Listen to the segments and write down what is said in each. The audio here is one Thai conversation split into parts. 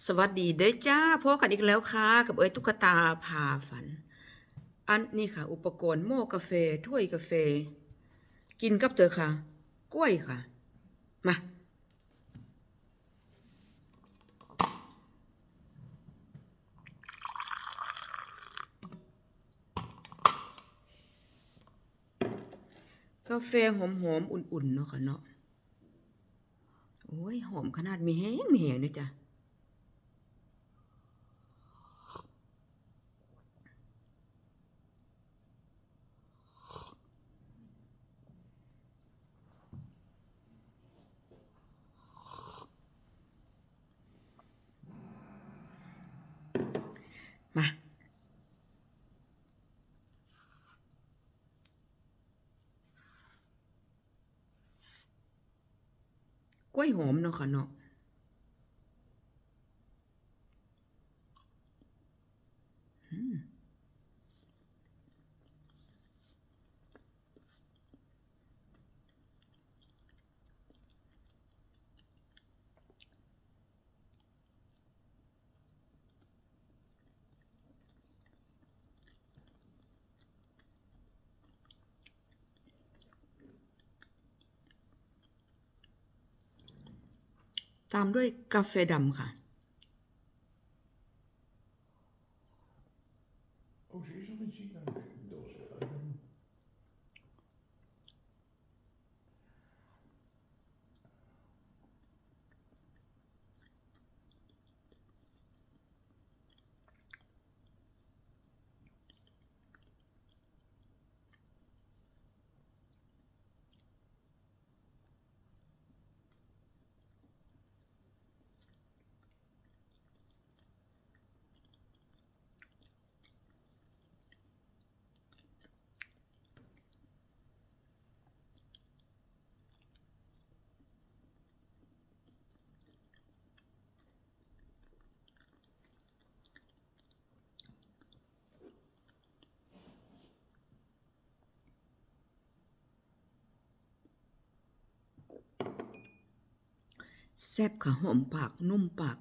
สวัสดีเด้อจ้าพบกันอีกแล้วค่ะ กับเอ้ยตุ๊กตาพาฝัน อันนี้ค่ะ อุปกรณ์โม่กาแฟถ้วยกาแฟ กินกับเตอค่ะ กล้วยค่ะ มา กาแฟหอมๆ อุ่นๆ เนาะค่ะเนาะโอ้ย หอมขนาดมีแห้งมีแห้งเลยจ้ะ มา กล้วยหอมเนาะค่ะเนาะอืม ตามด้วยกาแฟดำค่ะ Oh, ze is nog in het แซ่บค่ะหอมปากนุ่มปาก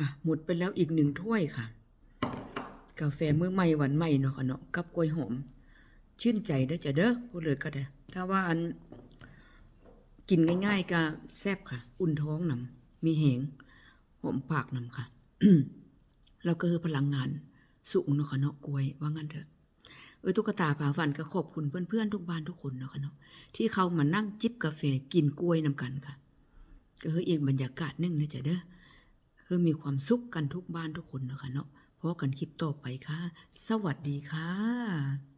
อะหมดไปแล้วอีกหนึ่งถ้วยค่ะ กาแฟมื้อใหม่หวานใหม่เนาะค่ะเนาะกับกล้วยหอม ชื่นใจเด้อจ้ะเด้อพูดเลยก็ได้ถ้าว่าอันกินง่าย ๆก็แซ่บค่ะ อุ่นท้องนำมีแหงหอมปากนำค่ะแล้วก็คือพลังงานสูงเนาะค่ะเนาะกล้วยว่างั้นเถอะเออตุ๊กตาผาฝันก็ขอบคุณเพื่อนๆทุกบ้านทุกคนเนาะค่ะเนาะที่เขามานั่งจิบกาแฟกินกล้วยนำกันค่ะ ก็คืออีกบรรยากาศนึงนะจ๊ะเด้อ คือมีความสุขกันทุกบ้านทุกคนนะคะเนาะเพราะกันคลิปต่อไปค่ะ สวัสดีค่ะ